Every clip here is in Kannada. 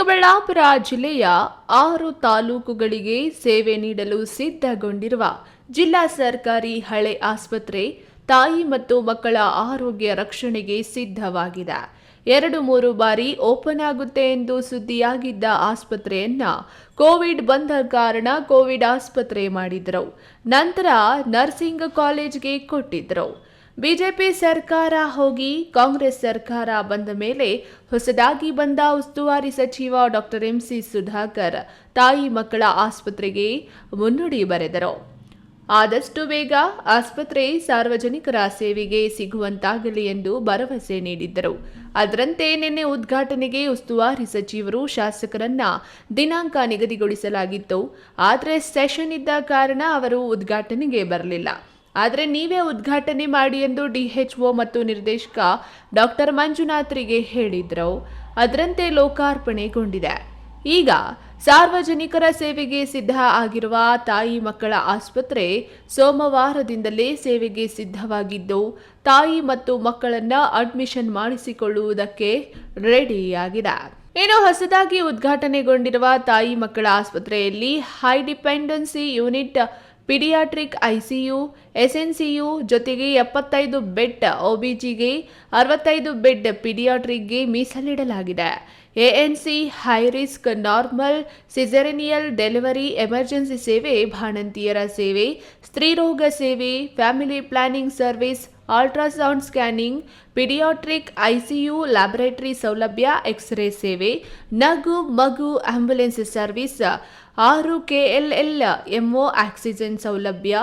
ಚಿಕ್ಕಬಳ್ಳಾಪುರ ಜಿಲ್ಲೆಯ ಆರು ತಾಲೂಕುಗಳಿಗೆ ಸೇವೆ ನೀಡಲು ಸಿದ್ಧಗೊಂಡಿರುವ ಜಿಲ್ಲಾ ಸರ್ಕಾರಿ ಹಳೆ ಆಸ್ಪತ್ರೆ ತಾಯಿ ಮತ್ತು ಮಕ್ಕಳ ಆರೋಗ್ಯ ರಕ್ಷಣೆಗೆ ಸಿದ್ಧವಾಗಿದೆ. ಎರಡು ಮೂರು ಬಾರಿ ಓಪನ್ ಆಗುತ್ತೆ ಎಂದು ಸುದ್ದಿಯಾಗಿದ್ದ ಆಸ್ಪತ್ರೆಯನ್ನ ಕೋವಿಡ್ ಬಂದ ಕಾರಣ ಕೋವಿಡ್ ಆಸ್ಪತ್ರೆ ಮಾಡಿದ್ರು. ನಂತರ ನರ್ಸಿಂಗ್ ಕಾಲೇಜ್ಗೆ ಕೊಟ್ಟಿದ್ರು. ಬಿಜೆಪಿ ಸರ್ಕಾರ ಹೋಗಿ ಕಾಂಗ್ರೆಸ್ ಸರ್ಕಾರ ಬಂದ ಮೇಲೆ ಹೊಸದಾಗಿ ಬಂದ ಉಸ್ತುವಾರಿ ಸಚಿವ ಡಾಕ್ಟರ್ ಎಂಸಿ ಸುಧಾಕರ್ ತಾಯಿ ಮಕ್ಕಳ ಆಸ್ಪತ್ರೆಗೆ ಮುನ್ನುಡಿ ಬರೆದರು. ಆದಷ್ಟು ಬೇಗ ಆಸ್ಪತ್ರೆ ಸಾರ್ವಜನಿಕರ ಸೇವೆಗೆ ಸಿಗುವಂತಾಗಲಿ ಎಂದು ಭರವಸೆ ನೀಡಿದ್ದರು. ಅದರಂತೆ ನಿನ್ನೆ ಉದ್ಘಾಟನೆಗೆ ಉಸ್ತುವಾರಿ ಸಚಿವರು ಶಾಸಕರನ್ನ ದಿನಾಂಕ ನಿಗದಿಗೊಳಿಸಲಾಗಿತ್ತು. ಆದರೆ ಸೆಷನ್ ಇದ್ದ ಕಾರಣ ಅವರು ಉದ್ಘಾಟನೆಗೆ ಬರಲಿಲ್ಲ. ಆದರೆ ನೀವೇ ಉದ್ಘಾಟನೆ ಮಾಡಿ ಎಂದು ಡಿಎಚ್ಒ ಮತ್ತು ನಿರ್ದೇಶಕ ಡಾಕ್ಟರ್ ಮಂಜುನಾಥ್ರಿಗೆ ಹೇಳಿದ್ರು. ಅದರಂತೆ ಲೋಕಾರ್ಪಣೆಗೊಂಡಿದೆ. ಈಗ ಸಾರ್ವಜನಿಕರ ಸೇವೆಗೆ ಸಿದ್ಧ ಆಗಿರುವ ತಾಯಿ ಮಕ್ಕಳ ಆಸ್ಪತ್ರೆ ಸೋಮವಾರದಿಂದಲೇ ಸೇವೆಗೆ ಸಿದ್ಧವಾಗಿದ್ದು, ತಾಯಿ ಮತ್ತು ಮಕ್ಕಳನ್ನ ಅಡ್ಮಿಷನ್ ಮಾಡಿಸಿಕೊಳ್ಳುವುದಕ್ಕೆ ರೆಡಿಯಾಗಿದೆ. ಇನ್ನು ಹೊಸದಾಗಿ ಉದ್ಘಾಟನೆಗೊಂಡಿರುವ ತಾಯಿ ಮಕ್ಕಳ ಆಸ್ಪತ್ರೆಯಲ್ಲಿ high dependency unit paediatric ICU, SNCU ಜೊತೆಗೆ ಎಪ್ಪತ್ತೈದು ಬೆಡ್ ಒಬಿಜಿಗೆ, ಅರವತ್ತೈದು ಬೆಡ್ ಪಿಡಿಯಾಟ್ರಿಕ್ಗೆ ಮೀಸಲಿಡಲಾಗಿದೆ. ANC high risk normal caesarean delivery emergency ಸೇವೆ ಬಾಣಂತಿಯರ ಸೇವೆ ಸ್ತ್ರೀರೋಗ ಸೇವೆ, family planning service, ultrasound scanning, paediatric ICU laboratory ಸೌಲಭ್ಯ, ಎಕ್ಸ್ರೇ ಸೇವೆ, ನಗು, ಮಗು ಆಂಬ್ಯುಲೆನ್ಸ್ ಸರ್ವಿಸ್ ಆರು ಕೆಎಲ್ಎಲ್ ಎಂಒ ಆಕ್ಸಿಜನ್ ಸೌಲಭ್ಯ,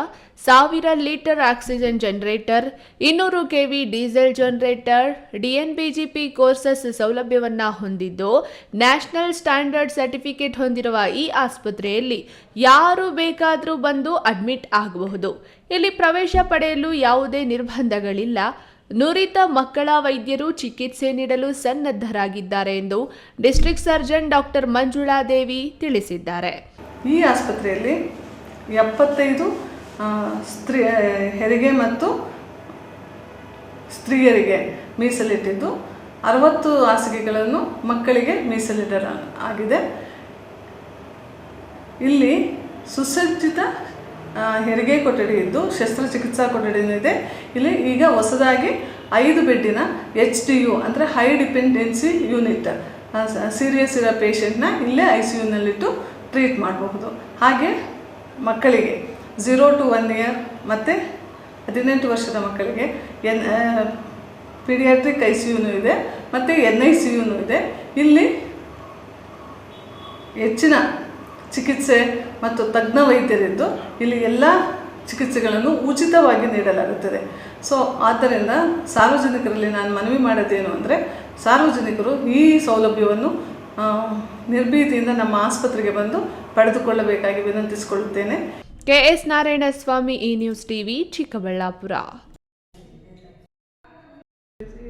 ಸಾವಿರ ಲೀಟರ್ ಆಕ್ಸಿಜನ್ ಜನರೇಟರ್, ಇನ್ನೂರು K V diesel generator, DNBGP courses ಸೌಲಭ್ಯವನ್ನು ಹೊಂದಿದ್ದು, ನ್ಯಾಷನಲ್ ಸ್ಟ್ಯಾಂಡರ್ಡ್ ಸರ್ಟಿಫಿಕೇಟ್ ಹೊಂದಿರುವ ಈ ಆಸ್ಪತ್ರೆಯಲ್ಲಿ ಯಾರು ಬೇಕಾದರೂ ಬಂದು ಅಡ್ಮಿಟ್ ಆಗಬಹುದು. ಇಲ್ಲಿ ಪ್ರವೇಶ ಪಡೆಯಲು ಯಾವುದೇ ನಿರ್ಬಂಧಗಳಿಲ್ಲ. ನುರಿತ ಮಕ್ಕಳ ವೈದ್ಯರು ಚಿಕಿತ್ಸೆ ನೀಡಲು ಸನ್ನದ್ಧರಾಗಿದ್ದಾರೆ ಎಂದು district surgeon doctor Manjula Devi ತಿಳಿಸಿದ್ದಾರೆ. ಈ ಆಸ್ಪತ್ರೆಯಲ್ಲಿ ಎಪ್ಪತ್ತೈದು ಸ್ತ್ರೀ ಹೆರಿಗೆ ಮತ್ತು ಸ್ತ್ರೀಯರಿಗೆ ಮೀಸಲಿಟ್ಟಿದ್ದು, ಅರವತ್ತು ಹಾಸಿಗೆಗಳನ್ನು ಮಕ್ಕಳಿಗೆ ಮೀಸಲಿಡಲಾಗಿದೆ. ಇಲ್ಲಿ ಸುಸಜ್ಜಿತ ಹೆರಿಗೆ ಕೊಠಡಿ ಇದ್ದು ಶಸ್ತ್ರಚಿಕಿತ್ಸಾ ಕೊಠಡಿನೂ ಇದೆ ಇಲ್ಲಿ ಈಗ ಹೊಸದಾಗಿ ಐದು ಬೆಡ್ಡಿನ ಎಚ್ ಡಿ ಯು ಅಂದರೆ ಹೈ ಡಿಪೆಂಡೆನ್ಸಿ ಯೂನಿಟ್ ಸೀರಿಯಸ್ ಇರೋ ಪೇಷೆಂಟ್ನ ಇಲ್ಲೇ ಐ ಸಿ ಯುನಲ್ಲಿಟ್ಟು ಟ್ರೀಟ್ ಮಾಡಬಹುದು. ಹಾಗೆ ಮಕ್ಕಳಿಗೆ ಝೀರೋ ಟು ಒನ್ ಇಯರ್ ಮತ್ತು ಹದಿನೆಂಟು ವರ್ಷದ ಮಕ್ಕಳಿಗೆ ಎನ್ ಪಿಡಿಯಾಟ್ರಿಕ್ ಐ ಸಿ ಯುನೂ ಇದೆ, ಮತ್ತು ಎನ್ ಐ ಸಿ ಯುನೂ ಇದೆ. ಇಲ್ಲಿ ಹೆಚ್ಚಿನ ಚಿಕಿತ್ಸೆ ಮತ್ತು ತಜ್ಞ ವೈದ್ಯರಿದ್ದು ಇಲ್ಲಿ ಎಲ್ಲ ಚಿಕಿತ್ಸೆಗಳನ್ನು ಉಚಿತವಾಗಿ ನೀಡಲಾಗುತ್ತದೆ. ಸೊ ಆದ್ದರಿಂದ ಸಾರ್ವಜನಿಕರಲ್ಲಿ ನಾನು ಮನವಿ ಮಾಡೋದೇನು ಅಂದರೆ, ಸಾರ್ವಜನಿಕರು ಈ ಸೌಲಭ್ಯವನ್ನು ನಿರ್ಭೀತಿಯಿಂದ ನಮ್ಮ ಆಸ್ಪತ್ರೆಗೆ ಬಂದು ಪಡೆದುಕೊಳ್ಳಬೇಕಾಗಿ ವಿನಂತಿಸಿಕೊಳ್ಳುತ್ತೇನೆ. ಕೆ ಕೆಎಸ್ ನಾರಾಯಣಸ್ವಾಮಿ ಈ ನ್ಯೂಸ್ ಟಿವಿ ಚಿಕ್ಕಬಳ್ಳಾಪುರ.